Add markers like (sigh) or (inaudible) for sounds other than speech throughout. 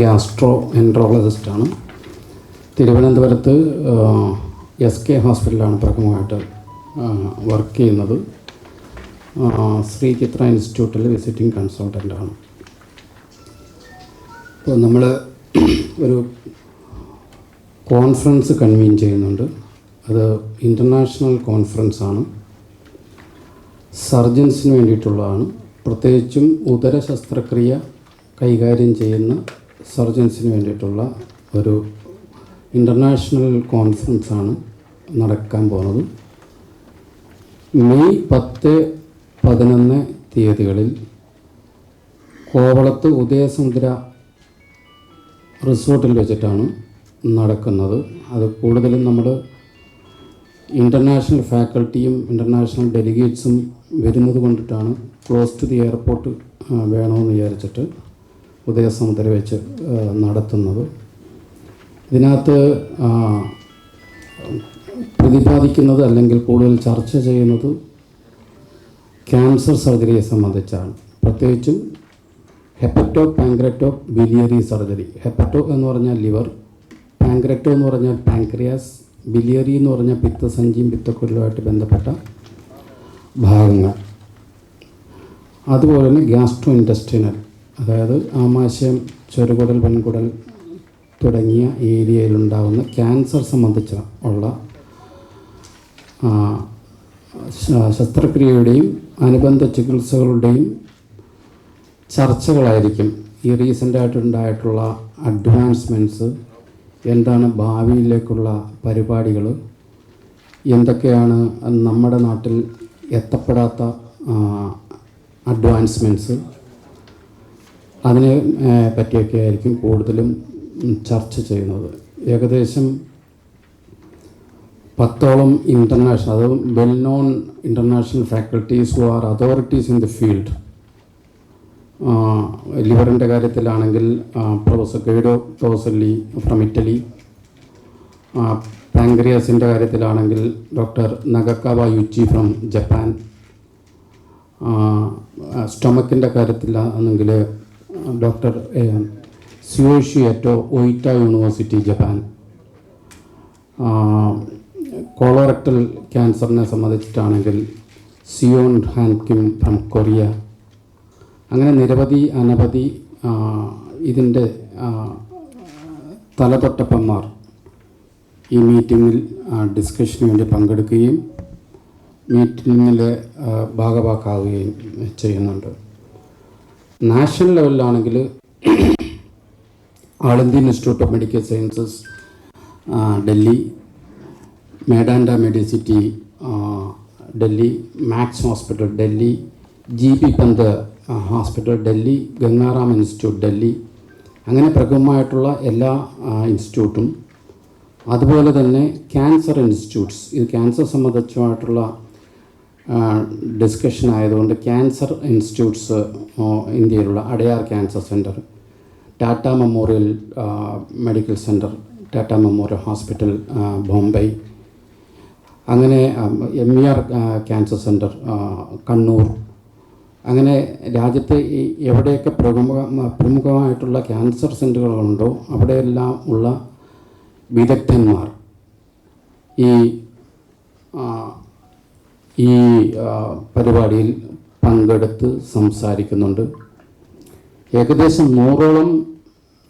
Gastro എൻട്രോളജിസ്റ്റാണ്. തിരുവനന്തപുരത്ത് S K ഹോസ്പിറ്റലാണ് പ്രമുഖമായിട്ട് work ചെയ്യുന്നത്. ശ്രീ ചിത്ര ഇൻസ്റ്റിറ്റ്യൂട്ടിൽ വിസിറ്റിംഗ് കൺസൾട്ടന്റാണ് ഇപ്പോൾ നമ്മൾ ഒരു കോൺഫറൻസ് കൺവീൻ ചെയ്യുന്നുണ്ട്. അത് ഇന്റർനാഷണൽ കോൺഫറൻസ് ആണ് സർജൻസിന് വേണ്ടിയിട്ടുള്ളതാണ്. പ്രത്യേകിച്ചും ഉദര ശസ്ത്രക്രിയ കൈകാര്യം ചെയ്യുന്ന സർജൻസിന് വേണ്ടിയിട്ടുള്ള ഒരു ഇന്റർനാഷണൽ കോൺഫറൻസാണ് നടക്കാൻ പോകുന്നത്. മെയ് പത്ത് പതിനൊന്ന് തീയതികളിൽ കോവളത്ത് ഉദയസമുദ്ര റിസോർട്ടിൽ വെച്ചിട്ടാണ് നടക്കുന്നത്. അത് കൂടുതലും നമ്മൾ ഇന്റർനാഷണൽ ഫാക്കൽറ്റിയും ഇന്റർനാഷണൽ ഡെലിഗേറ്റ്സും വരുന്നത് കൊണ്ടിട്ടാണ് ക്ലോസ് ടു ദി എയർപോർട്ട് വേണമെന്ന് വിചാരിച്ചിട്ട് ഉദയസമുദ്ര വെച്ച് നടത്തുന്നത്. ഇതിനകത്ത് പ്രതിപാദിക്കുന്നത് അല്ലെങ്കിൽ കൂടുതൽ ചർച്ച ചെയ്യുന്നത് ക്യാൻസർ സർജറിയെ സംബന്ധിച്ചാണ്. പ്രത്യേകിച്ചും hepato pancreato biliary surgery. Hepato എന്ന് പറഞ്ഞാൽ ലിവർ പാങ്ക്രറ്റോ എന്ന് പറഞ്ഞാൽ പാങ്ക്രിയാസ് ബിലിയറി എന്ന് പറഞ്ഞാൽ പിത്തസഞ്ചിയും പിത്തക്കുരലുമായിട്ട് ബന്ധപ്പെട്ട ഭാഗങ്ങൾ. അതുപോലെ തന്നെ ഗ്യാസ്ട്രോ ഇൻഡസ്ട്രിനൽ അതായത് ആമാശയം ചെറുകുടൽ വൻകുടൽ തുടങ്ങിയ ഏരിയയിലുണ്ടാകുന്ന ക്യാൻസർ സംബന്ധിച്ച ഉള്ള ശസ്ത്രക്രിയയുടെയും അനുബന്ധ ചികിത്സകളുടെയും ചർച്ചകളായിരിക്കും ഈ റീസെന്റായിട്ടുണ്ടായിട്ടുള്ള അഡ്വാൻസ്മെന്റ്സ് എന്താണ് ഭാവിയിലേക്കുള്ള പരിപാടികൾ എന്തൊക്കെയാണ് നമ്മുടെ നാട്ടിൽ എത്തപ്പെടാത്ത അഡ്വാൻസ്മെന്റ്സ് അതിനെ പറ്റിയൊക്കെ ആയിരിക്കും കൂടുതലും ചർച്ച ചെയ്യുന്നത്. ഏകദേശം പത്തോളം ഇന്റർനാഷണൽ അത് well known international faculties who are authorities in the field ലിവറിന്റെ കാര്യത്തിലാണെങ്കിൽ professor Guido Torzilli from Italy പാങ്ക്രിയാസിന്റെ കാര്യത്തിലാണെങ്കിൽ doctor Nagakawa Yuichi from Japan സ്റ്റൊമക്കിന്റെ കാര്യത്തിലാണെങ്കിൽ doctor സിയോഷി Eto Oita university Japan. Colorectal ക്യാൻസറിനെ സംബന്ധിച്ചിട്ടാണെങ്കിൽ Seon Han Kim from Korea. അങ്ങനെ നിരവധി അനവധി ഇതിന്റെ തലതൊട്ടപ്പന്മാർ ഈ മീറ്റിങ്ങിൽ ഡിസ്കഷന് വേണ്ടി പങ്കെടുക്കുകയും മീറ്റിങ്ങിൽ ഭാഗവാക്കാവുകയും ചെയ്യുന്നുണ്ട്. National ലെവലിലാണെങ്കിൽ (clears throat) all Indian institute of medical sciences Delhi Medanta medicity Delhi Max hospital Delhi G P Pant hospital Delhi Gangaram institute Delhi. അങ്ങനെ പ്രമുഖമായിട്ടുള്ള എല്ലാ ഇൻസ്റ്റിറ്റ്യൂട്ടും. അതുപോലെ തന്നെ ക്യാൻസർ ഇൻസ്റ്റിറ്റ്യൂട്ട്സ്. ഇത് ക്യാൻസർ സംബന്ധിച്ചുമായിട്ടുള്ള ഡിസ്കഷൻ ആയതുകൊണ്ട് ക്യാൻസർ ഇൻസ്റ്റിറ്റ്യൂട്ട്സ് ഇന്ത്യയിലുള്ള Adyar cancer centre Tata memorial medical centre Tata memorial hospital Bombay. അങ്ങനെ M E R cancer centre Kannur. അങ്ങനെ രാജ്യത്തെ എവിടെയൊക്കെ പ്രമുഖ പ്രമുഖമായിട്ടുള്ള ക്യാൻസർ സെന്ററുകളുണ്ടോ അവിടെയെല്ലാം ഉള്ള വിദഗ്ധന്മാർ ഈ ഈ പരിപാടിയിൽ പങ്കെടുത്ത് സംസാരിക്കുന്നുണ്ട്. ഏകദേശം നൂറോളം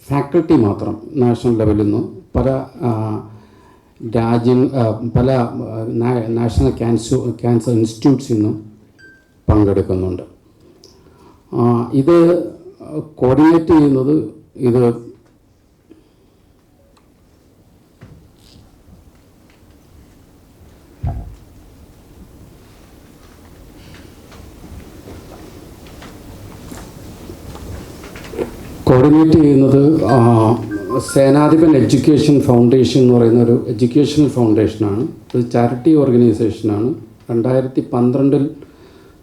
ഫാക്കൽറ്റി മാത്രം നാഷണൽ ലെവലിൽ നിന്ന് പല രാജ്യങ്ങൾ പല നാഷണൽ ക്യാൻസർ ക്യാൻസർ ഇൻസ്റ്റിറ്റ്യൂട്ട്സിൽ നിന്നും പങ്കെടുക്കുന്നുണ്ട്. ഇത് കോർഡിനേറ്റ് ചെയ്യുന്നത് ഇത് കോർഡിനേറ്റ് ചെയ്യുന്നത് സേനാധിപൻ എഡ്യൂക്കേഷൻ ഫൗണ്ടേഷൻ എന്ന് പറയുന്ന ഒരു എഡ്യൂക്കേഷണൽ ഫൗണ്ടേഷനാണ് ഇത് ചാരിറ്റി ഓർഗനൈസേഷനാണ് രണ്ടായിരത്തി പന്ത്രണ്ടിൽ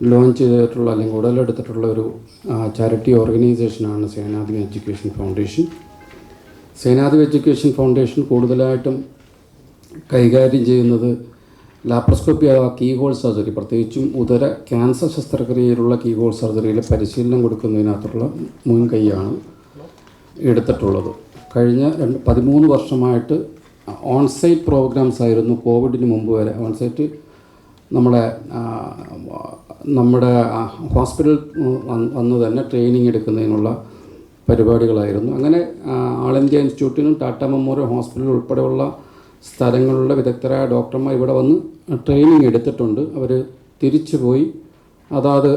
ലോഞ്ച് ചെയ്തിട്ടുള്ള അല്ലെങ്കിൽ ഉടലെടുത്തിട്ടുള്ള ഒരു charity ഓർഗനൈസേഷനാണ് Senadhipan education foundation. Senadhipan education foundation കൂടുതലായിട്ടും കൈകാര്യം ചെയ്യുന്നത് ലാപ്രോസ്കോപ്പി അഥവാ കീഹോൾ സർജറി പ്രത്യേകിച്ചും ഉദര ക്യാൻസർ ശസ്ത്രക്രിയയിലുള്ള കീഹോൾ സർജറിയിൽ പരിശീലനം കൊടുക്കുന്നതിനകത്തുള്ള മുൻകൈയാണ്. എടുത്തിട്ടുള്ളത്. കഴിഞ്ഞ രണ്ട് പതിമൂന്ന് വർഷമായിട്ട് ഓൺസൈറ്റ് പ്രോഗ്രാംസ് ആയിരുന്നു കോവിഡിന് മുമ്പ് വരെ. ഓൺസൈറ്റ് നമ്മുടെ നമ്മുടെ ഹോസ്പിറ്റൽ വന്ന് തന്നെ ട്രെയിനിങ് എടുക്കുന്നതിനുള്ള പരിപാടികളായിരുന്നു. അങ്ങനെ ആൾ ഇന്ത്യ ഇൻസ്റ്റിറ്റ്യൂട്ടിനും ടാറ്റ മെമ്മോറിയൽ ഹോസ്പിറ്റൽ ഉൾപ്പെടെയുള്ള സ്ഥലങ്ങളിലുള്ള വിദഗ്ധരായ ഡോക്ടർമാർ ഇവിടെ വന്ന് ട്രെയിനിങ് എടുത്തിട്ടുണ്ട്. അവർ തിരിച്ചു പോയി അതാത്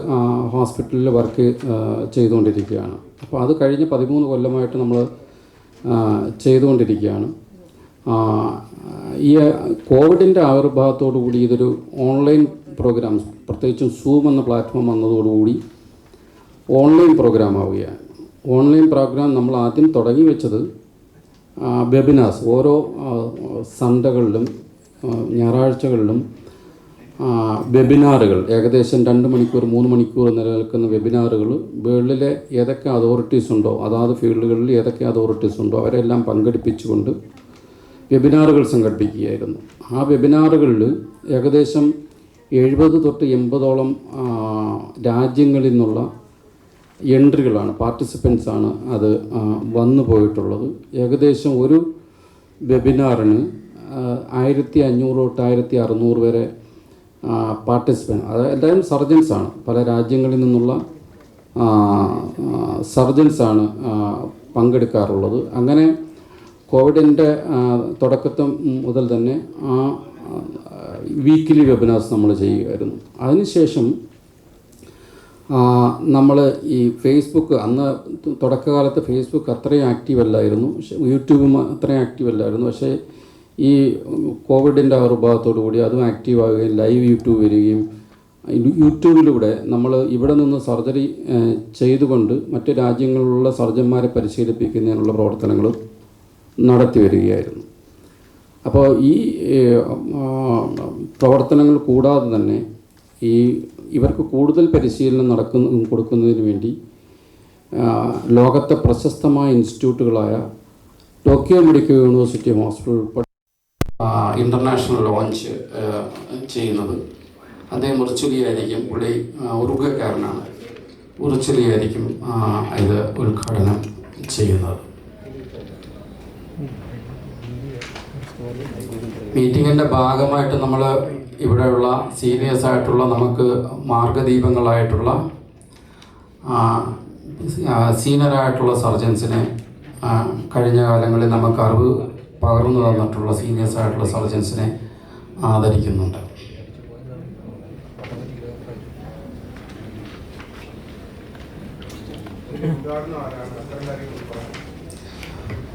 ഹോസ്പിറ്റലിൽ വർക്ക് ചെയ്തുകൊണ്ടിരിക്കുകയാണ്. അപ്പോൾ അത് കഴിഞ്ഞ് പതിമൂന്ന് കൊല്ലമായിട്ട് നമ്മൾ ചെയ്തുകൊണ്ടിരിക്കുകയാണ്. ഈ കോവിഡിന്റെ ആവിർഭാവത്തോടു കൂടി ഇതൊരു ഓൺലൈൻ പ്രോഗ്രാം പ്രത്യേകിച്ചും സൂം എന്ന പ്ലാറ്റ്ഫോം വന്നതോടുകൂടി ഓൺലൈൻ പ്രോഗ്രാം ആവുകയാണ് ഓൺലൈൻ പ്രോഗ്രാം നമ്മൾ ആദ്യം തുടങ്ങി വെച്ചത് വെബിനാർസ്. ഓരോ സൺഡകളിലും ഞായറാഴ്ചകളിലും വെബിനാറുകൾ. ഏകദേശം രണ്ട് മണിക്കൂർ മൂന്ന് മണിക്കൂർ നിലനിൽക്കുന്ന വെബിനാറുകൾ. വേൾഡിലെ ഏതൊക്കെ അതോറിറ്റീസ് ഉണ്ടോ അതാത് ഫീൽഡുകളിൽ ഏതൊക്കെ അതോറിറ്റീസ് ഉണ്ടോ അവരെല്ലാം പങ്കെടുപ്പിച്ചുകൊണ്ട് വെബിനാറുകൾ സംഘടിപ്പിക്കുകയായിരുന്നു. ആ വെബിനാറുകളിൽ ഏകദേശം എഴുപത് തൊട്ട് എൺപതോളം രാജ്യങ്ങളിൽ നിന്നുള്ള എൻട്രികളാണ് പാർട്ടിസിപ്പൻസാണ് അത് വന്നു പോയിട്ടുള്ളത്. ഏകദേശം ഒരു വെബിനാറിന് ആയിരത്തി അഞ്ഞൂറ് തൊട്ട് ആയിരത്തി അറുന്നൂറ് വരെ പാർട്ടിസിപ്പന്റ് അത് എല്ലാവരും സർജൻസാണ് പല രാജ്യങ്ങളിൽ നിന്നുള്ള സർജൻസാണ് പങ്കെടുക്കാറുള്ളത്. അങ്ങനെ കോവിഡിന്റെ തുടക്കത്തും മുതൽ തന്നെ ആ വീക്കിലി വെബിനാർസ് നമ്മൾ ചെയ്യുമായിരുന്നു അതിനുശേഷം നമ്മൾ ഈ ഫേസ്ബുക്ക് അന്ന് തുടക്കകാലത്ത് ഫേസ്ബുക്ക് അത്രയും ആക്റ്റീവ് അല്ലായിരുന്നു. യൂട്യൂബും അത്രയും ആക്റ്റീവ് അല്ലായിരുന്നു. പക്ഷേ ഈ കോവിഡിന്റെ ആവിർഭാവത്തോടു കൂടി അതും ആക്റ്റീവ് ആകുകയും ലൈവ് യൂട്യൂബ് വരികയും യൂട്യൂബിലൂടെ നമ്മൾ ഇവിടെ നിന്ന് സർജറി ചെയ്തുകൊണ്ട് മറ്റ് രാജ്യങ്ങളിലുള്ള സർജന്മാരെ പരിശീലിപ്പിക്കുന്നതിനുള്ള പ്രവർത്തനങ്ങൾ നടത്തി വരികയായിരുന്നു. അപ്പോൾ ഈ പ്രവർത്തനങ്ങൾ കൂടാതെ തന്നെ ഈ ഇവർക്ക് കൂടുതൽ പരിശീലനം നടക്കുന്ന കൊടുക്കുന്നതിന് വേണ്ടി ലോകത്തെ പ്രശസ്തമായ ഇൻസ്റ്റിറ്റ്യൂട്ടുകളായ Tokyo medical university hospital international launch ചെയ്യുന്നത്. അദ്ദേഹം ഉറച്ചുലിയായിരിക്കും പുള്ളി ഉറുഗക്കാരനാണ് ഉറച്ചുലിയായിരിക്കും ഇത് ഉദ്ഘാടനം ചെയ്യുന്നത്. മീറ്റിങ്ങിന്റെ ഭാഗമായിട്ട് നമ്മൾ ഇവിടെയുള്ള സീനിയേഴ്സ് ആയിട്ടുള്ള നമുക്ക് മാർഗദീപങ്ങളായിട്ടുള്ള സീനിയറായിട്ടുള്ള സർജൻസിനെ കഴിഞ്ഞ കാലങ്ങളിൽ നമുക്ക് അറിവ് പകർന്നു തന്നിട്ടുള്ള സീനിയേഴ്സ് ആയിട്ടുള്ള സർജൻസിനെ ആദരിക്കുന്നുണ്ട്.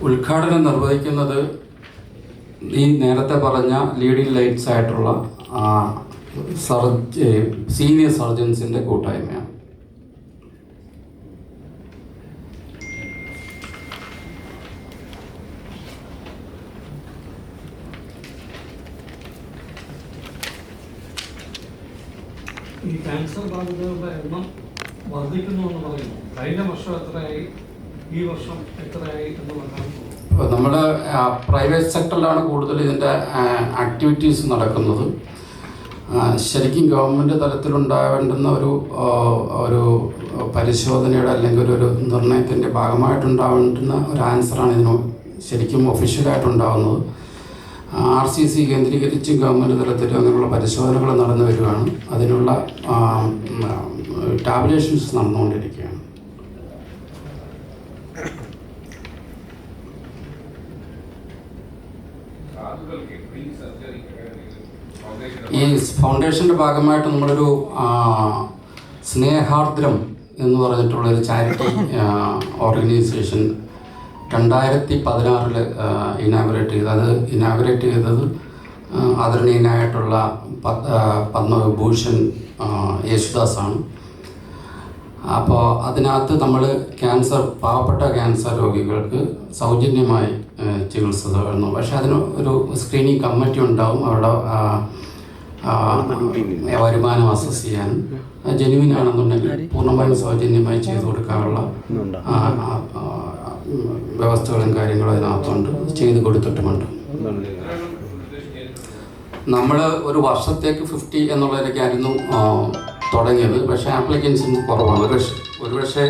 ഉദ്ഘാടനം നിർവഹിക്കുന്നത് ഈ നേരത്തെ പറഞ്ഞ ലീഡിങ് ലൈറ്റ്സ് ആയിട്ടുള്ള സർജ് സീനിയർ സർജൻസിന്റെ കൂട്ടായ്മയാണ്. ഈ ക്യാൻസർ ബാധിതരുടെ എണ്ണം വർദ്ധിക്കുന്നു എന്ന് പറയുന്നു. കഴിഞ്ഞ വർഷം എത്രയായി? ഈ വർഷം എത്രയായി എന്നുള്ളതാണ് ഇപ്പോൾ നമ്മുടെ പ്രൈവറ്റ് സെക്ടറിലാണ് കൂടുതൽ ഇതിന്റെ ആക്ടിവിറ്റീസ് നടക്കുന്നത്. ശരിക്കും ഗവൺമെന്റ് തലത്തിലുണ്ടാവേണ്ടുന്ന ഒരു ഒരു പരിശോധനയുടെ അല്ലെങ്കിൽ ഒരു നിർണയത്തിന്റെ ഭാഗമായിട്ടുണ്ടാവേണ്ടുന്ന ഒരു ആൻസറാണ് ഇതിന് ശരിക്കും ഒഫീഷ്യലായിട്ടുണ്ടാവുന്നത് ആർ സി സി കേന്ദ്രീകരിച്ച് ഗവൺമെന്റ് തലത്തിൽ അങ്ങനെയുള്ള പരിശോധനകൾ നടന്നു വരികയാണ്. അതിനുള്ള ടാബ്ലേഷൻസ് നടന്നുകൊണ്ടിരിക്കുകയാണ്. ഈ ഫൗണ്ടേഷന്റെ ഭാഗമായിട്ട് നമ്മളൊരു സ്നേഹാർദ്രം എന്ന് പറഞ്ഞിട്ടുള്ള ഒരു ചാരിറ്റി ഓർഗനൈസേഷൻ രണ്ടായിരത്തി പതിനാറിൽ ഇനാഗുറേറ്റ് ചെയ്ത് അത് ഇനാഗുറേറ്റ് ചെയ്തത് ആദരണീയനായിട്ടുള്ള പത്മവിഭൂഷൺ യേശുദാസാണ്. അപ്പോൾ അതിനകത്ത് നമ്മൾ ക്യാൻസർ പാവപ്പെട്ട ക്യാൻസർ രോഗികൾക്ക് സൗജന്യമായി ചികിത്സ തരുന്നു പക്ഷേ അതിന് ഒരു സ്ക്രീനിങ് കമ്മിറ്റി ഉണ്ടാവും ആ, വരുമാനം അസസ് ചെയ്യാൻ. ജനുവിനാണെന്നുണ്ടെങ്കിൽ പൂർണമായും സൗജന്യമായി ചെയ്തു കൊടുക്കാനുള്ള വ്യവസ്ഥകളും കാര്യങ്ങളും അതിനകത്തുണ്ട്. ചെയ്ത് കൊടുത്തിട്ടുമുണ്ട്. നമ്മൾ ഒരു വർഷത്തേക്ക് ഫിഫ്റ്റി എന്നുള്ളതിലേക്കായിരുന്നു തുടങ്ങിയത്. പക്ഷേ ആപ്ലിക്കൻസിന് കുറവാണ്. ഒരു പക്ഷേ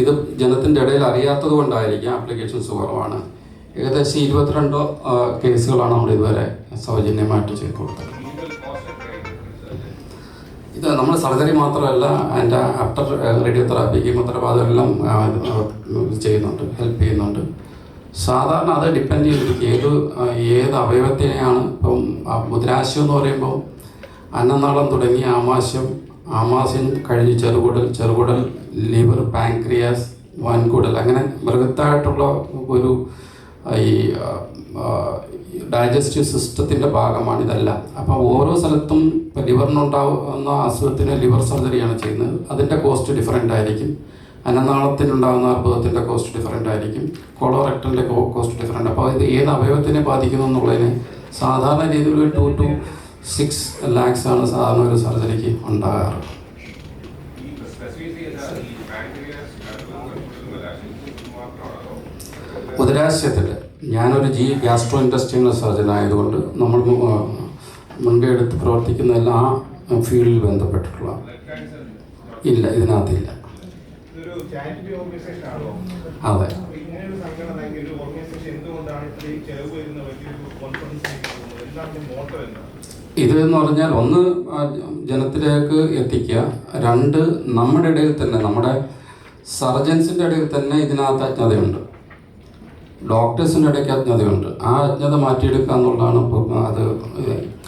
ഇത് ജനത്തിന്റെ ഇടയിൽ അറിയാത്തത് കൊണ്ടായിരിക്കാം ആപ്ലിക്കേഷൻസ് കുറവാണ്. ഏകദേശം ഇരുപത്തിരണ്ടോ കേസുകളാണ് നമ്മൾ ഇതുവരെ സൗജന്യമായിട്ട് ചെയ്ത് കൊടുത്തത്. ഇത് നമ്മൾ സർജറി മാത്രമല്ല അതിന്റെ ആഫ്റ്റർ റേഡിയോതെറാപ്പി കീമോതെറാപ്പി അതെല്ലാം ചെയ്യുന്നുണ്ട് ഹെൽപ്പ് ചെയ്യുന്നുണ്ട്. സാധാരണ അത് ഡിപ്പെൻഡ് ചെയ്തിരിക്കും. ഏത് ഏത് അവയവത്തിനെയാണ് ഇപ്പം മുദ്രാശയം എന്ന് പറയുമ്പോൾ അന്നനാളം തുടങ്ങി ആമാശയം ആമാശയം കഴിഞ്ഞ് ചെറുകുടൽ ചെറുകുടൽ ലിവർ പാൻക്രിയാസ് വൻകുടൽ അങ്ങനെ മൃഗത്തായിട്ടുള്ള ഒരു ഈ ഡൈജസ്റ്റീവ് സിസ്റ്റത്തിന്റെ ഭാഗമാണ് ഇതല്ല അപ്പോൾ ഓരോ സ്ഥലത്തും ഇപ്പോൾ ലിവറിനുണ്ടാവുന്ന അസുഖത്തിന് ലിവർ സർജറിയാണ് ചെയ്യുന്നത്. അതിന്റെ കോസ്റ്റ് ഡിഫറെന്റ് ആയിരിക്കും. അന്നനാളത്തിനുണ്ടാകുന്ന അർബുദത്തിന്റെ കോസ്റ്റ് ഡിഫറെന്റ് ആയിരിക്കും. കൊളോറക്ടറിന്റെ കോസ്റ്റ് ഡിഫറെന്റ്. അപ്പോൾ ഇത് ഏത് അവയവത്തിനെ ബാധിക്കുന്നു എന്നുള്ളതിന് സാധാരണ രീതിയിൽ ടു ടു സിക്സ് ലാക്സ് ആണ് സാധാരണ ഒരു സർജറിക്ക് ഉണ്ടാകാറ് ഈ സ്പെസിഫൈ ചെയ്ത ഈ പാൻക്രിയാസ് മാത്രമാണോ ഉദരാശയത്തിൽ ഞാനൊരു ജി ഗ്യാസ്ട്രോ ഇൻഡസ്ട്രിയൽ സർജൻ ആയതുകൊണ്ട് നമ്മൾ മുൻപേ മുൻകൈ എടുത്ത് പ്രവർത്തിക്കുന്ന എല്ലാ ഫീൽഡിൽ ബന്ധപ്പെട്ടിട്ടുള്ള ഇല്ല ഇതിനകത്തില്ല. അതെ. ഇത് എന്ന് പറഞ്ഞാൽ ഒന്ന് ജനത്തിലേക്ക് എത്തിക്കുക. രണ്ട് നമ്മുടെ ഇടയിൽ തന്നെ നമ്മുടെ സർജൻസിന്റെ ഇടയിൽ തന്നെ ഇതിനകത്ത് അജ്ഞതയുണ്ട്. ഡോക്ടേഴ്സിന്റെ ഇടയ്ക്ക് അജ്ഞതയുണ്ട്. ആ അജ്ഞത മാറ്റിയെടുക്കുക എന്നുള്ളതാണ് അത്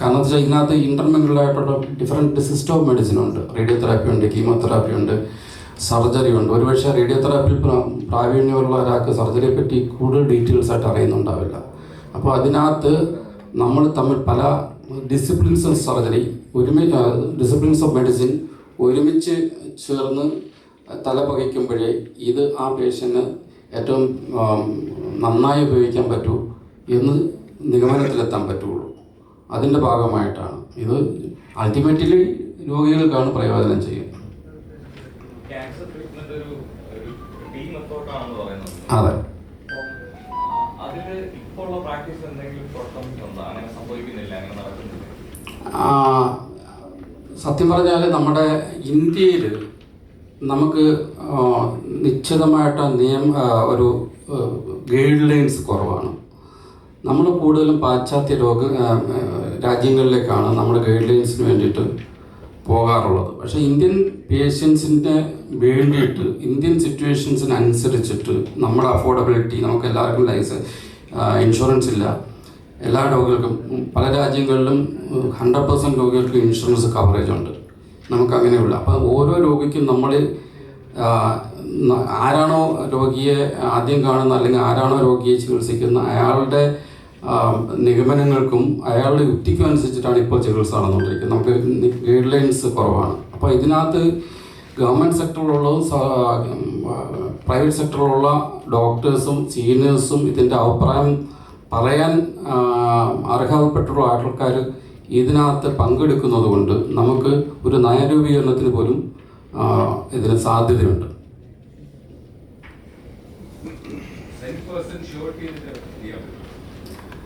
കാരണം വെച്ചാൽ ഇതിനകത്ത് ഇന്റർമെന്റൽ ആയിട്ടുള്ള ഡിഫറെന്റ് സിസ്റ്റം ഓഫ് മെഡിസിൻ ഉണ്ട്. റേഡിയോതെറാപ്പി ഉണ്ട് കീമോതെറാപ്പി ഉണ്ട് സർജറി ഉണ്ട്. ഒരുപക്ഷെ റേഡിയോതെറാപ്പിയിൽ പ്ര- പ്രാവീണ്യമുള്ള ഒരാൾക്ക് സർജറിയെ പറ്റി കൂടുതൽ ഡീറ്റെയിൽസ് ആയിട്ട് അറിയുന്നുണ്ടാവില്ല. അപ്പോൾ അതിനകത്ത് നമ്മൾ തമ്മിൽ പല ഡിസിപ്ലിൻസ് ഓഫ് സർജറി ഒരുമി ഡിസിപ്ലിൻസ് ഓഫ് മെഡിസിൻ ഒരുമിച്ച് ചേർന്ന് തല പകയ്ക്കുമ്പോഴേ ഇത് ആ പേഷ്യന് ഏറ്റവും നന്നായി ഉപയോഗിക്കാൻ പറ്റൂ എന്ന് നിഗമനത്തിലെത്താൻ പറ്റുള്ളൂ. അതിന്റെ ഭാഗമായിട്ടാണ്. ഇത് അൾട്ടിമേറ്റ്ലി രോഗികൾക്കാണ് പ്രയോജനം ചെയ്യുന്നത്. അതെ. സത്യം പറഞ്ഞാൽ നമ്മുടെ ഇന്ത്യയിൽ നമുക്ക് നിശ്ചിതമായിട്ട് നിയമ ഒരു ഗൈഡ് ലൈൻസ് കുറവാണ്. നമ്മൾ കൂടുതലും പാശ്ചാത്യ ആ, രാജ്യങ്ങളിലേക്കാണ് നമ്മൾ ഗൈഡ് ലൈൻസിന് വേണ്ടിയിട്ട് പോകാറുള്ളത്. പക്ഷേ ഇന്ത്യൻ പേഷ്യൻസിന്റെ വേണ്ടിയിട്ട് ഇന്ത്യൻ സിറ്റുവേഷൻസിനനുസരിച്ചിട്ട് നമ്മുടെ അഫോർഡബിലിറ്റി നമുക്ക് എല്ലാവർക്കും ലൈസ് ഇൻഷുറൻസ് ഇല്ല. എല്ലാ രോഗികൾക്കും പല രാജ്യങ്ങളിലും ഹൺഡ്രഡ് പെർസെന്റ് രോഗികൾക്ക് ഇൻഷുറൻസ് കവറേജ് ഉണ്ട്. നമുക്കങ്ങനെയുള്ള. അപ്പോൾ അപ്പം ഓരോ രോഗിക്കും നമ്മൾ ആരാണോ രോഗിയെ ആദ്യം കാണുന്ന അല്ലെങ്കിൽ ആരാണോ രോഗിയെ ചികിത്സിക്കുന്ന അയാളുടെ നിഗമനങ്ങൾക്കും അയാളുടെ യുക്തിക്കും അനുസരിച്ചിട്ടാണ് ഇപ്പോൾ ചികിത്സ നടന്നുകൊണ്ടിരിക്കുന്നത്. നമുക്ക് ഗൈഡ് ലൈൻസ് കുറവാണ്. അപ്പോൾ ഇതിനകത്ത് ഗവൺമെന്റ് സെക്ടറിലുള്ളതും പ്രൈവറ്റ് സെക്ടറിലുള്ള ഡോക്ടേഴ്സും സീനിയേഴ്സും ഇതിന്റെ അഭിപ്രായം പറയാൻ അർഹതപ്പെട്ടുള്ള ആൾക്കാർ ഇതിനകത്ത് പങ്കെടുക്കുന്നത് കൊണ്ട് നമുക്ക് ഒരു നയരൂപീകരണത്തിന് പോലും ഇതിന് സാധ്യതയുണ്ട് ടെൻ പെർസെന്റ് ഷുവർട്ടി ചെയ്യാൻ പറ്റും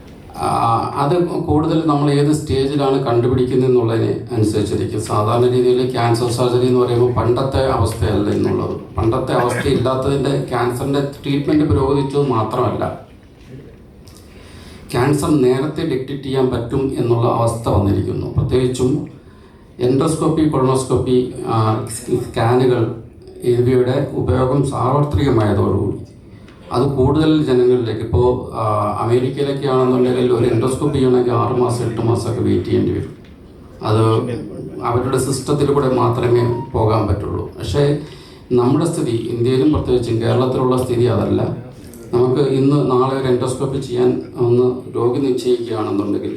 ആ, അത് കൂടുതൽ നമ്മൾ ഏത് സ്റ്റേജിലാണ് കണ്ടുപിടിക്കുന്നത് എന്നുള്ളതിനെ അനുസരിച്ചിരിക്കും. സാധാരണ രീതിയിൽ ക്യാൻസർ സർജറി എന്ന് പറയുമ്പോൾ പണ്ടത്തെ അവസ്ഥയല്ല എന്നുള്ളത്. പണ്ടത്തെ അവസ്ഥ ഇല്ലാത്തതിന്റെ ക്യാൻസറിന്റെ ട്രീറ്റ്മെന്റ് പുരോഗമിച്ചത് മാത്രമല്ല. ക്യാൻസർ നേരത്തെ ഡിറ്റക്ട് ചെയ്യാൻ പറ്റും എന്നുള്ള അവസ്ഥ വന്നിരിക്കുന്നു. പ്രത്യേകിച്ചും എൻഡോസ്കോപ്പി കൊളോണോസ്കോപ്പി സ്കാനുകൾ ഇവയുടെ ഉപയോഗം സാർവത്രികമായതോടുകൂടി. അത് കൂടുതൽ ജനങ്ങളിലേക്ക് ഇപ്പോൾ അമേരിക്കയിലൊക്കെ ആണെന്നുണ്ടെങ്കിൽ ഒരു എൻഡോസ്കോപ്പി ചെയ്യണമെങ്കിൽ ആറ് മാസം എട്ട് മാസമൊക്കെ വെയിറ്റ് ചെയ്യേണ്ടി വരും. അത് അവരുടെ സിസ്റ്റത്തിൽ കൂടെ മാത്രമേ പോകാൻ പറ്റുള്ളൂ. പക്ഷേ നമ്മുടെ സ്ഥിതി ഇന്ത്യയിലും പ്രത്യേകിച്ചും കേരളത്തിലുള്ള സ്ഥിതി അതല്ല. നമുക്ക് ഇന്ന് നാളെ ഒരു എൻഡോസ്കോപ്പി ചെയ്യാൻ ഒന്ന് രോഗി നിശ്ചയിക്കുകയാണെന്നുണ്ടെങ്കിൽ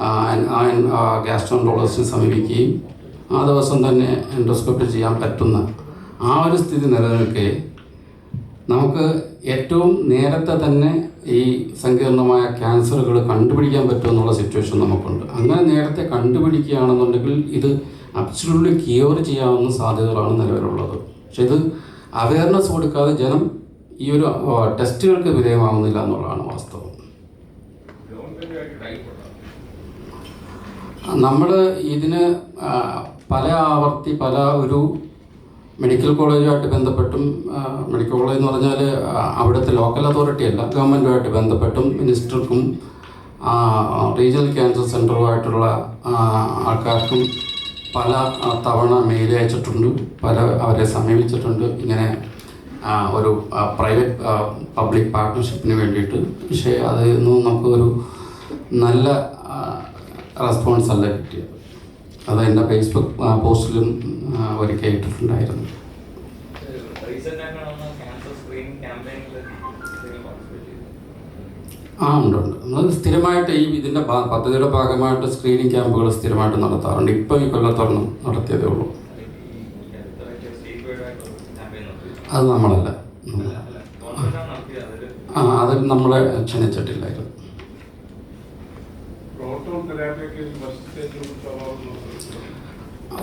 ആ ഗ്യാസ്ട്രോൻട്രോളജിസ്റ്റിനെ സമീപിക്കുകയും ആ ദിവസം തന്നെ എൻഡോസ്കോപ്പി ചെയ്യാൻ പറ്റുന്ന ആ ഒരു സ്ഥിതി നിലനിൽക്കെ നമുക്ക് ഏറ്റവും നേരത്തെ തന്നെ ഈ സങ്കീർണമായ ക്യാൻസറുകൾ കണ്ടുപിടിക്കാൻ പറ്റുമെന്നുള്ള സിറ്റുവേഷൻ നമുക്കുണ്ട്. അങ്ങനെ നേരത്തെ കണ്ടുപിടിക്കുകയാണെന്നുണ്ടെങ്കിൽ ഇത് അബ്സല്യൂട്ട്ലി ക്യൂർ ചെയ്യാവുന്ന സാധ്യതകളാണ് നിലവിലുള്ളത്. പക്ഷെ ഇത് അവയർനെസ് കൊടുക്കാതെ ജനം ഈ ഒരു ടെസ്റ്റുകൾക്ക് വിധേയമാവുന്നില്ല എന്നുള്ളതാണ് വാസ്തവം. നമ്മൾ ഇതിന് പല ആവർത്തി പല ഒരു മെഡിക്കൽ കോളേജുമായിട്ട് ബന്ധപ്പെട്ടും മെഡിക്കൽ കോളേജ് എന്ന് പറഞ്ഞാൽ അവിടുത്തെ ലോക്കൽ അതോറിറ്റി അല്ല ഗവൺമെന്റുമായിട്ട് ബന്ധപ്പെട്ടും മിനിസ്റ്റർക്കും റീജിയണൽ ക്യാൻസർ സെന്ററുമായിട്ടുള്ള ആൾക്കാർക്കും പല തവണ മെയിൽ അയച്ചിട്ടുണ്ട് പല അവരെ സമീപിച്ചിട്ടുണ്ട് ഇങ്ങനെ ഒരു പ്രൈവറ്റ് പബ്ലിക് പാർട്ട്ണർഷിപ്പിന് വേണ്ടിയിട്ട്. പക്ഷേ അതിൽ നിന്നും നമുക്കൊരു നല്ല റെസ്പോൺസ് അല്ല കിട്ടിയത്. അത് എന്റെ ഫേസ്ബുക്ക് പോസ്റ്റിലും ആ, കേട്ടിട്ടുണ്ടായിരുന്നു. ആ ഉണ്ട് ഉണ്ട്. നമ്മൾ സ്ഥിരമായിട്ട് ഈ ഇതിന്റെ പദ്ധതിയുടെ ഭാഗമായിട്ട് സ്ക്രീനിങ് ക്യാമ്പുകൾ സ്ഥിരമായിട്ട് നടത്താറുണ്ട്. ഇപ്പം ഈ കൊല്ലത്തൊരെണ്ണം നടത്തിയതേ ഉള്ളൂ. അത് നമ്മളല്ല. ആ അതിൽ നമ്മളെ ക്ഷണിച്ചിട്ടില്ലായിരുന്നു.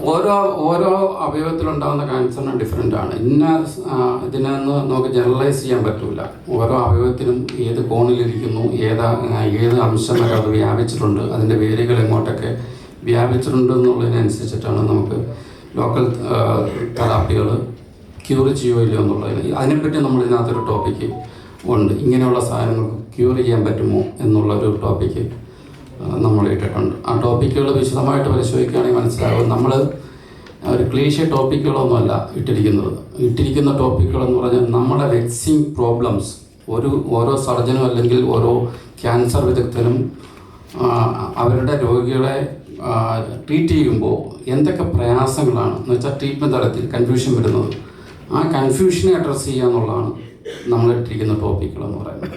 ഓരോ ഓരോ അവയവത്തിലുണ്ടാകുന്ന ക്യാൻസറിന് ഡിഫറെന്റ് ആണ്. ഇന്ന ഇതിനൊന്ന് നമുക്ക് ജനറലൈസ് ചെയ്യാൻ പറ്റില്ല ഓരോ അവയവത്തിനും ഏത് കോണിലിരിക്കുന്നു ഏതാ ഏത് അംശങ്ങൾ അത് വ്യാപിച്ചിട്ടുണ്ട്. അതിന്റെ വേരുകൾ എങ്ങോട്ടൊക്കെ വ്യാപിച്ചിട്ടുണ്ട് എന്നുള്ളതിനനുസരിച്ചിട്ടാണ് നമുക്ക് ലോക്കൽ തെറാപ്പികൾ ക്യൂർ ചെയ്യുമോ ഇല്ലയോ എന്നുള്ളതിന്. അതിനെപ്പറ്റി നമ്മൾ ഇതിനകത്തൊരു ടോപ്പിക്ക് ഉണ്ട്. ഇങ്ങനെയുള്ള സാധനങ്ങൾക്ക് ക്യൂർ ചെയ്യാൻ പറ്റുമോ എന്നുള്ളൊരു ടോപ്പിക്ക് നമ്മൾ ഇട്ടിട്ടുണ്ട് ആ ടോപ്പിക്കുകൾ വിശദമായിട്ട് പരിശോധിക്കുകയാണെങ്കിൽ മനസ്സിലാകും. നമ്മൾ ഒരു ക്ലീശ ടോപ്പിക്കുകളൊന്നുമല്ല ഇട്ടിരിക്കുന്നത്. ഇട്ടിരിക്കുന്ന ടോപ്പിക്കുകളെന്ന് പറഞ്ഞാൽ നമ്മുടെ വെക്സിങ് പ്രോബ്ലംസ് ഒരു ഓരോ സർജനും അല്ലെങ്കിൽ ഓരോ ക്യാൻസർ വിദഗ്ധനും അവരുടെ രോഗികളെ ട്രീറ്റ് ചെയ്യുമ്പോൾ എന്തൊക്കെ പ്രയാസങ്ങളാണ്. എന്ന് വെച്ചാൽ ട്രീറ്റ്മെന്റ് തലത്തിൽ കൺഫ്യൂഷൻ വരുന്നത്. ആ കൺഫ്യൂഷനെ അഡ്രസ്സ് ചെയ്യുക എന്നുള്ളതാണ് ടോപ്പിക്കുകൾ എന്ന് പറയുന്നത്.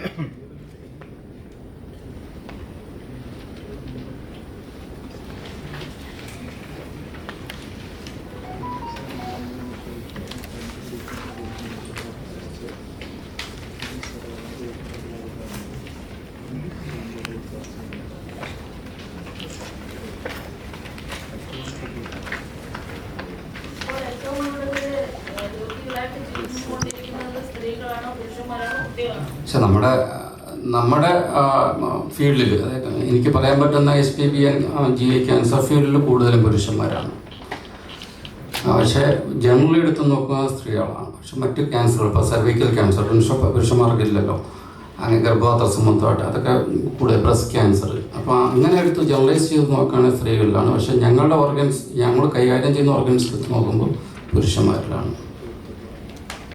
പക്ഷെ നമ്മുടെ നമ്മുടെ ഫീൽഡിൽ അതായത് എനിക്ക് പറയാൻ പറ്റുന്ന S P B N G I cancer ഫീൽഡിൽ കൂടുതലും പുരുഷന്മാരാണ്. പക്ഷെ ജനറലി എടുത്ത് നോക്കുന്നത് സ്ത്രീകളാണ്. പക്ഷെ മറ്റ് ക്യാൻസറുകൾ ഇപ്പോൾ സർവൈക്കൽ ക്യാൻസർ പുരുഷ പുരുഷന്മാർക്കില്ലല്ലോ. അങ്ങനെ ഗർഭപാത്ര സംബന്ധമായിട്ട് അതൊക്കെ കൂടുതൽ ബ്രസ്റ്റ് ക്യാൻസർ അപ്പോൾ അങ്ങനെ എടുത്ത് ജനറലൈസ് ചെയ്ത് നോക്കുകയാണെങ്കിൽ സ്ത്രീകളിലാണ്. പക്ഷേ ഞങ്ങളുടെ ഓർഗൻസ് ഞങ്ങൾ കൈകാര്യം ചെയ്യുന്ന ഓർഗൻസ് എടുത്ത് നോക്കുമ്പോൾ പുരുഷന്മാരിലാണ്.